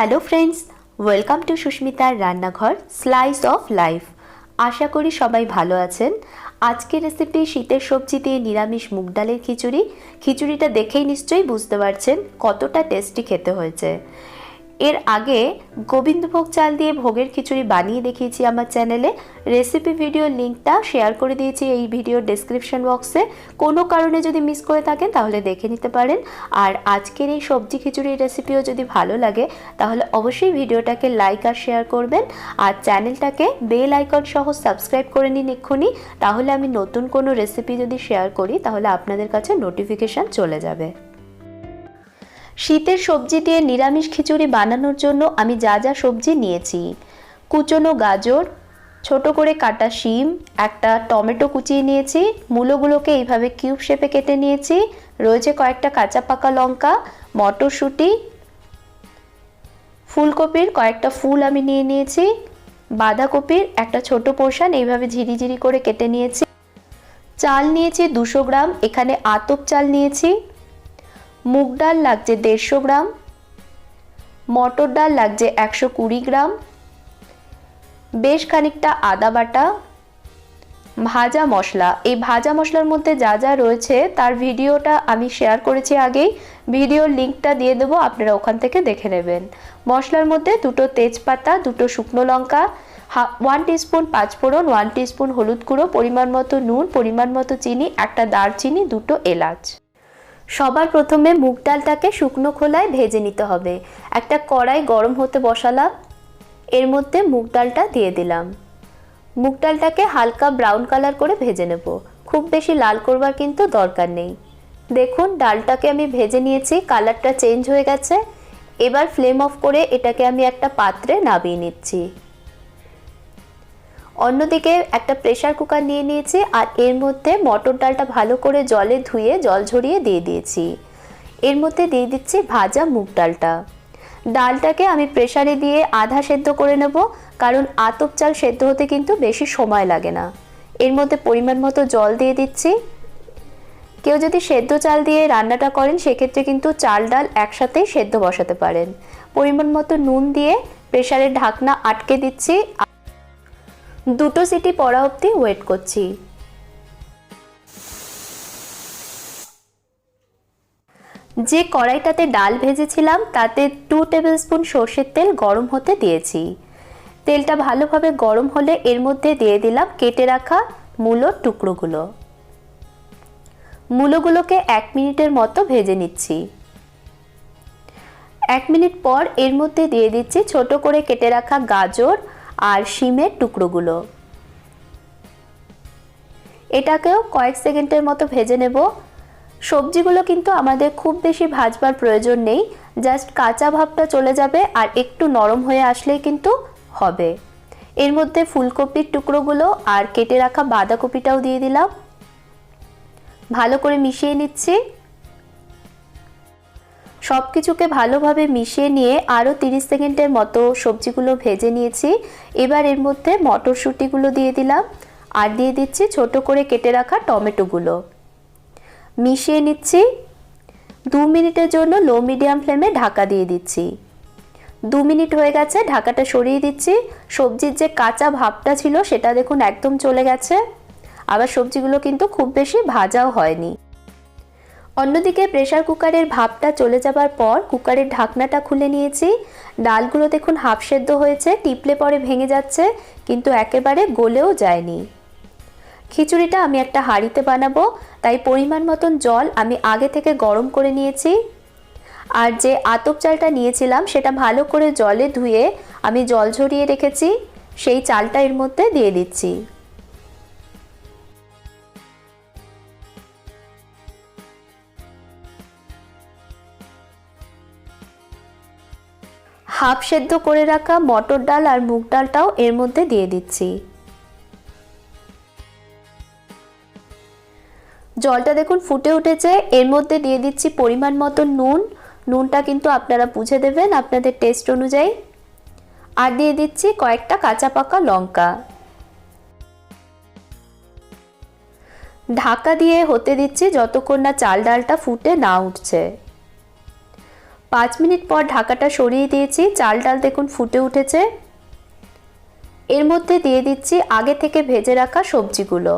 Hello friends welcome to সুস্মিতার রান্নাঘর slice of life আশা করি সবাই ভালো আছেন। আজকের রেসিপি শীতের সবজি দিয়ে নিরামিষ মুগ ডালের খিচুড়ি। খিচুড়িটা দেখেই নিশ্চয়ই বুঝতে পারছেন কতটা টেস্টি খেতে হয়েছে। এর আগে গোবিন্দভোগ চাল দিয়ে ভোগের খিচুড়ি বানিয়ে দেখিয়েছি আমার চ্যানেলে। রেসিপি ভিডিও লিঙ্কটা শেয়ার করে দিয়েছি এই ভিডিওর ডেসক্রিপশন বক্সে কোনো কারণে যদি মিস করে থাকেন, তাহলে দেখে নিতে পারেন। আর আজকের এই সবজি খিচুড়ির রেসিপিও যদি ভালো লাগে, তাহলে অবশ্যই ভিডিওটাকে লাইক আর শেয়ার করবেন। আর চ্যানেলটাকে বেল আইকন সহ সাবস্ক্রাইব করে নিন এক্ষুনি। তাহলে আমি নতুন কোনো রেসিপি যদি শেয়ার করি, তাহলে আপনাদের কাছে নোটিফিকেশান চলে যাবে। শীতের সবজি দিয়ে নিরামিষ খিচুড়ি বানানোর জন্য আমি যা যা সবজি নিয়েছি। কুচনো গাজর, ছোট করে কাটা শিম, একটা টমেটো কুচিয়ে নিয়েছি, মূলোগুলোকে এইভাবে কিউব শেপে কেটে নিয়েছি, রয়েছে কয়েকটা কাঁচা পাকা লঙ্কা, মটরশুঁটি, ফুলকপির কয়েকটা ফুল আমি নিয়ে নিয়েছি, বাঁধাকপির একটা ছোট পোর্শন এইভাবে ঝিরিঝিরি করে কেটে নিয়েছি। চাল নিয়েছি দুশো গ্রাম, এখানে আতপ চাল নিয়েছি। মুগ ডাল লাগছে দেড়শো গ্রাম, মটর ডাল লাগছে একশো কুড়ি গ্রাম, বেশ খানিকটা আদা বাটা, ভাজা মশলা। এই ভাজা মশলার মধ্যে যা যা রয়েছে তার ভিডিওটা আমি শেয়ার করেছি আগেই। ভিডিওর লিঙ্কটা দিয়ে দেবো, আপনারা ওখান থেকে দেখে নেবেন। মশলার মধ্যে দুটো তেজপাতা, দুটো শুকনো লঙ্কা ওয়ান টিস্পুন পাঁচফোড়ন ওয়ান টিস্পুন হলুদ গুঁড়ো, পরিমাণ মতো নুন, পরিমাণ মতো চিনি, একটা দারচিনি, দুটো এলাচ। সবার প্রথমে মুগ ডালটাকে শুকনো খোলায় ভেজে নিতে হবে। একটা কড়াই গরম হতে বসালাম। এর মধ্যে মুগ ডালটা দিয়ে দিলাম। মুগ ডালটাকে হালকা ব্রাউন কালার করে ভেজে নেব। খুব বেশি লাল করবার কিন্তু দরকার নেই। দেখুন, ডালটাকে আমি ভেজে নিয়েছি, কালারটা চেঞ্জ হয়ে গেছে। এবার ফ্লেম অফ করে এটাকে আমি একটা পাত্রে নামিয়ে নিচ্ছি। অন্যদিকে একটা প্রেশার কুকার নিয়ে নিয়েছি আর এর মধ্যে মটর ডালটা ভালো করে জলে ধুয়ে জল ঝরিয়ে দিয়ে দিয়েছি। এর মধ্যে দিয়ে দিচ্ছি ভাজা মুগ ডালটা। ডালটাকে আমি প্রেশারে দিয়ে আধা সেদ্ধ করে নেব, কারণ আতপ চাল সেদ্ধ হতে কিন্তু বেশি সময় লাগে না। এর মধ্যে পরিমাণ মতো জল দিয়ে দিচ্ছি। কেউ যদি সেদ্ধ চাল দিয়ে রান্নাটা করেন, সেক্ষেত্রে কিন্তু চাল ডাল একসাথেই সেদ্ধ বসাতে পারেন। পরিমাণ মতো নুন দিয়ে প্রেশারের ঢাকনা আটকে দিচ্ছি। দুটো সিটি পড়া অবধি ওয়েট করছি। যে কড়াইটাতে ডাল ভেজেছিলাম, তাতে টু টেবিল স্পুন সর্ষের তেল গরম হতে দিয়েছি। তেলটা ভালোভাবে গরম হলে এর মধ্যে দিয়ে দিলাম কেটে রাখা মূলোর টুকরোগুলো। মূলোগুলোকে এক মিনিটের মতো ভেজে নিচ্ছি। এক মিনিট পর এর মধ্যে দিয়ে দিচ্ছি ছোট করে কেটে রাখা গাজর আর শিমের টুকরোগুলো। এটাকেও কয়েক সেকেন্ডের মতো ভেজে নেব। সবজিগুলো কিন্তু আমাদের খুব বেশি ভাজবার প্রয়োজন নেই, জাস্ট কাঁচা ভাবটা চলে যাবে আর একটু নরম হয়ে আসলেই কিন্তু হবে। এর মধ্যে ফুলকপির টুকরোগুলো আর কেটে রাখা বাঁধাকপিটাও দিয়ে দিলাম। ভালো করে মিশিয়ে নিচ্ছি। সব কিছুকে ভালোভাবে মিশিয়ে নিয়ে আরও তিরিশ সেকেন্ডের মতো সবজিগুলো ভেজে নিয়েছি। এবার এর মধ্যে মটরশুঁটিগুলো দিয়ে দিলাম। আর দিয়ে দিচ্ছি ছোট করে কেটে রাখা টমেটোগুলো। মিশিয়ে নিচ্ছি। দু মিনিটের জন্য লো মিডিয়াম ফ্লেমে ঢাকা দিয়ে দিচ্ছি। দু মিনিট হয়ে গেছে, ঢাকাটা সরিয়ে দিচ্ছি। সবজির যে কাঁচা ভাবটা ছিল সেটা দেখুন একদম চলে গেছে। আবার সবজিগুলো কিন্তু খুব বেশি ভাজাও হয়নি। অন্যদিকে প্রেশার কুকারের ভাপটা চলে যাবার পর কুকারের ঢাকনাটা খুলে নিয়েছি। ডালগুলো দেখুন হাফ সেদ্ধ হয়েছে, টিপলে পরে ভেঙে যাচ্ছে, কিন্তু একেবারে গলেও যায়নি। খিচুড়িটা আমি একটা হাঁড়িতে বানাবো, তাই পরিমাণ মতন জল আমি আগে থেকে গরম করে নিয়েছি। আর যে আতপ চালটা নিয়েছিলাম, সেটা ভালো করে জলে ধুয়ে আমি জল ঝরিয়ে রেখেছি, সেই চালটা এর মধ্যে দিয়ে দিচ্ছি। হাফ সেদ্ধ করে রাখা মটর ডাল আর মুগ ডালটাও এর মধ্যে দিয়ে দিচ্ছি। জলটা দেখুন ফুটে উঠেছে। এর মধ্যে দিয়ে দিচ্ছি পরিমাণ মতো নুন। নুনটা কিন্তু আপনারা বুঝে দেবেন আপনাদের টেস্ট অনুযায়ী। আর দিয়ে দিচ্ছি কয়েকটা কাঁচা পাকা লঙ্কা। ঢাকা দিয়ে হতে দিচ্ছি যতক্ষণ না চাল ডালটা ফুটে না উঠছে। পাঁচ মিনিট পর ঢাকাটা সরিয়ে দিয়েছি। চাল ডাল দেখুন ফুটে উঠেছে। এর মধ্যে দিয়ে দিচ্ছি আগে থেকে ভেজে রাখা সবজিগুলো।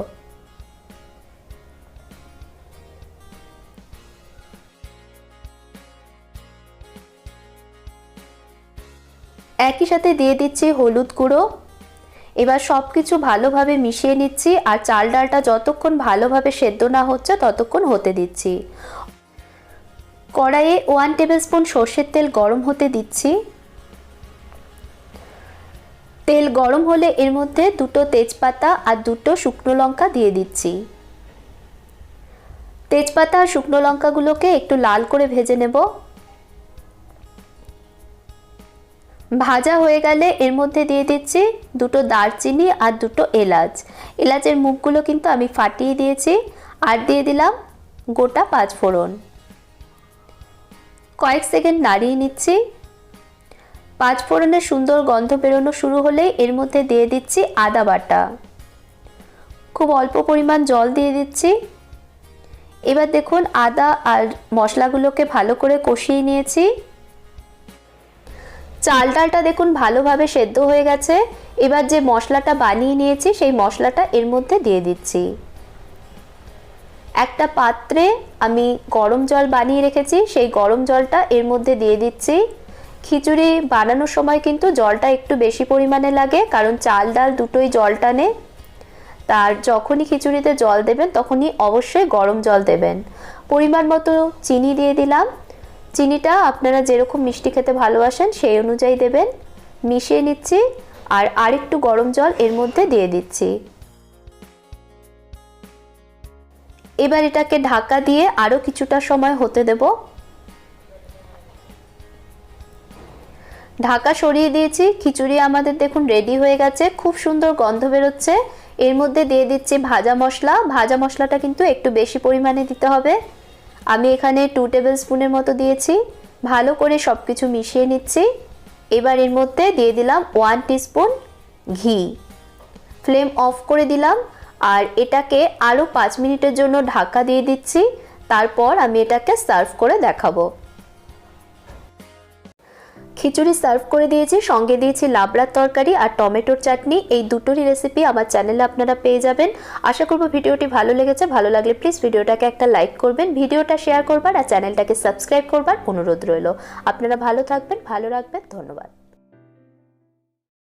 একই সাথে দিয়ে দিচ্ছি হলুদ গুঁড়ো। এবার সব কিছু ভালোভাবে মিশিয়ে নিচ্ছি আর চাল ডালটা যতক্ষণ ভালোভাবে সেদ্ধ না হচ্ছে ততক্ষণ হতে দিচ্ছি। কড়াইয়ে ওয়ান টেবিল স্পুন সর্ষের তেল গরম হতে দিচ্ছি। তেল গরম হলে এর মধ্যে দুটো তেজপাতা আর দুটো শুকনো লঙ্কা দিয়ে দিচ্ছি। তেজপাতা আর শুকনো লঙ্কাগুলোকে একটু লাল করে ভেজে নেব। ভাজা হয়ে গেলে এর মধ্যে দিয়ে দিচ্ছি দুটো দারচিনি আর দুটো এলাচ। এলাচের মুখগুলো কিন্তু আমি ফাটিয়ে দিয়েছি। আর দিয়ে দিলাম গোটা পাঁচ ফোড়ন কয়েক সেকেন্ড নাড়িয়ে নিচ্ছি। পাঁচ ফোড়নের সুন্দর গন্ধ বেরোনো শুরু হলে এর মধ্যে দিয়ে দিচ্ছি আদা বাটা। খুব অল্প পরিমাণ জল দিয়ে দিচ্ছি। এবার দেখুন আদা আর মশলাগুলোকে ভালো করে কষিয়ে নিয়েছি। চাল ডালটা দেখুন ভালোভাবে সেদ্ধ হয়ে গেছে। এবার যে মশলাটা বানিয়ে নিয়েছি, সেই মশলাটা এর মধ্যে দিয়ে দিচ্ছি। একটা পাত্রে আমি গরম জল বানিয়ে রেখেছি, সেই গরম জলটা এর মধ্যে দিয়ে দিচ্ছি। খিচুড়ি বানানোর সময় কিন্তু জলটা একটু বেশি পরিমাণে লাগে, কারণ চাল ডাল দুটোই জল টানে। তার যখনই খিচুড়িতে জল দেবেন, তখনই অবশ্যই গরম জল দেবেন। পরিমাণ মতো চিনি দিয়ে দিলাম। চিনিটা আপনারা যেরকম মিষ্টি খেতে ভালোবাসেন, সেই অনুযায়ী দেবেন। মিশিয়ে নিচ্ছি আর আরেকটু গরম জল এর মধ্যে দিয়ে দিচ্ছি। এবার এটাকে ঢাকা দিয়ে আরও কিছুটা সময় হতে দেব। ঢাকা সরিয়ে দিয়েছি, খিচুড়ি আমাদের দেখুন রেডি হয়ে গেছে, খুব সুন্দর গন্ধ বেরোচ্ছে। এর মধ্যে দিয়ে দিচ্ছি ভাজা মশলা, ভাজা মশলাটা কিন্তু একটু বেশি পরিমাণে দিতে হবে। আমি এখানে টু টেবিল স্পুনের মতো দিয়েছি, ভালো করে সব কিছু মিশিয়ে নিচ্ছি। এবার এর মধ্যে দিয়ে দিলাম ওয়ান টিস্পুন ঘি। ফ্লেম অফ করে দিলাম আর এটাকে আরও পাঁচ মিনিটের জন্য ঢাকা দিয়ে দিচ্ছি। তারপর আমি এটাকে সার্ভ করে দেখাবো। খিচুড়ি সার্ভ করে দিয়েছি, সঙ্গে দিয়েছি লাবড়ার তরকারি আর টমেটোর চাটনি। এই দুটোরই রেসিপি আমার চ্যানেলে আপনারা পেয়ে যাবেন। আশা করব ভিডিওটি ভালো লেগেছে। ভালো লাগলে প্লিজ ভিডিওটাকে একটা লাইক করবেন, ভিডিওটা শেয়ার করবার আর চ্যানেলটাকে সাবস্ক্রাইব করবার অনুরোধ রইল। আপনারা ভালো থাকবেন, ভালো রাখবেন, ধন্যবাদ।